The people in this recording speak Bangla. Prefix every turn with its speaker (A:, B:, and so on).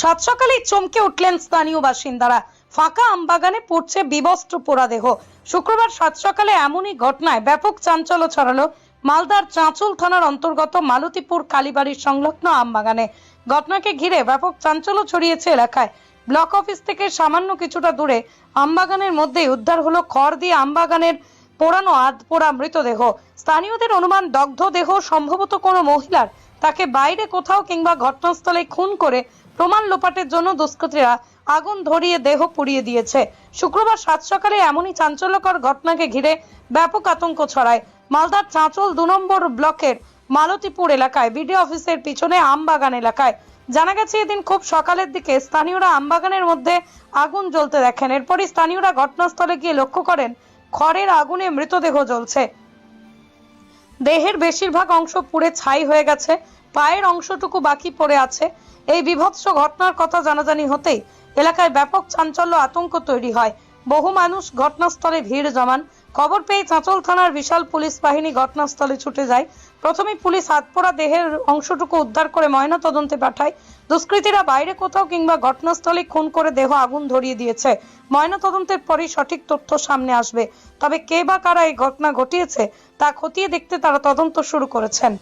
A: সাত সকালেই চমকে উঠলেন স্থানীয় বাসিন্দারা। ফাঁকা আমবাগানে পড়ছে বিবস্ত্র পোড়া দেহ। শুক্রবার সাত সকালে এমনই ঘটনায় ব্যাপক চাঞ্চল্য ছড়ালো মালদার চাঁচল থানার অন্তর্গত মালতীপুর কালীবাড়ির সংলগ্ন আমবাগানে। ঘটনাকে ঘিরে ব্যাপক চাঞ্চল্য ছড়িয়েছে এলাকায়। ব্লক অফিস থেকে সামান্য কিছুটা দূরে আমবাগানের মধ্যেই উদ্ধার হলো খড় দিয়ে আমবাগানের পোড়ানো আধ পোড়া মৃতদেহ। স্থানীয়দের অনুমান, দগ্ধ দেহ সম্ভবত কোনো মহিলার তাকে বাইরে কোথাও কিংবা ঘটনাস্থলে খুন করে প্রমাণ লোপাটের জন্য দুষ্কৃতীরা আগুন ধরিয়ে দেহ পুড়িয়ে দিয়েছে। শুক্রবার সাত সকালে এমনই চাঞ্চল্যকর ঘটনাকে ঘিরে ব্যাপক আতঙ্ক ছড়ায়। মালদার চাঁচল দু নম্বর ব্লকের মালতীপুর এলাকায় বিডিও অফিসের পিছনে আমবাগান এলাকায়। জানা গেছে, এদিন খুব সকালের দিকে স্থানীয়রা আমবাগানের মধ্যে আগুন জ্বলতে দেখেন। এরপরই স্থানীয়রা ঘটনাস্থলে গিয়ে লক্ষ্য করেন, খড়ের আগুনে মৃতদেহ জ্বলছে। দেহের বেশিরভাগ অংশ পুড়ে ছাই হয়ে গেছে, পায়ের অংশটুকু বাকি পড়ে আছে। এই বিভৎস ঘটনার কথা জানাজানি হতেই এলাকায় ব্যাপক চাঞ্চল্য আতঙ্ক তৈরি হয়। বহু মানুষ ঘটনাস্থলে ভিড় জমান। খবর পেয়ে চাঁচল থানার বিশাল পুলিশ বাহিনী ঘটনাস্থলে ছুটে যায়। প্রথমে পুলিশ হাতপোড়া দেহের অংশটুকু উদ্ধার করে ময়না তদন্তে পাঠায়। দুষ্কৃতীরা বাইরে কোথাও কিংবা ঘটনাস্থলে খুন করে দেহ আগুন ধরিয়ে দিয়েছে। ময়না তদন্তের পরই সঠিক তথ্য সামনে আসবে। তবে কে বা কারা এই ঘটনা ঘটিয়েছে তা খতিয়ে দেখতে তারা তদন্ত শুরু করেছেন।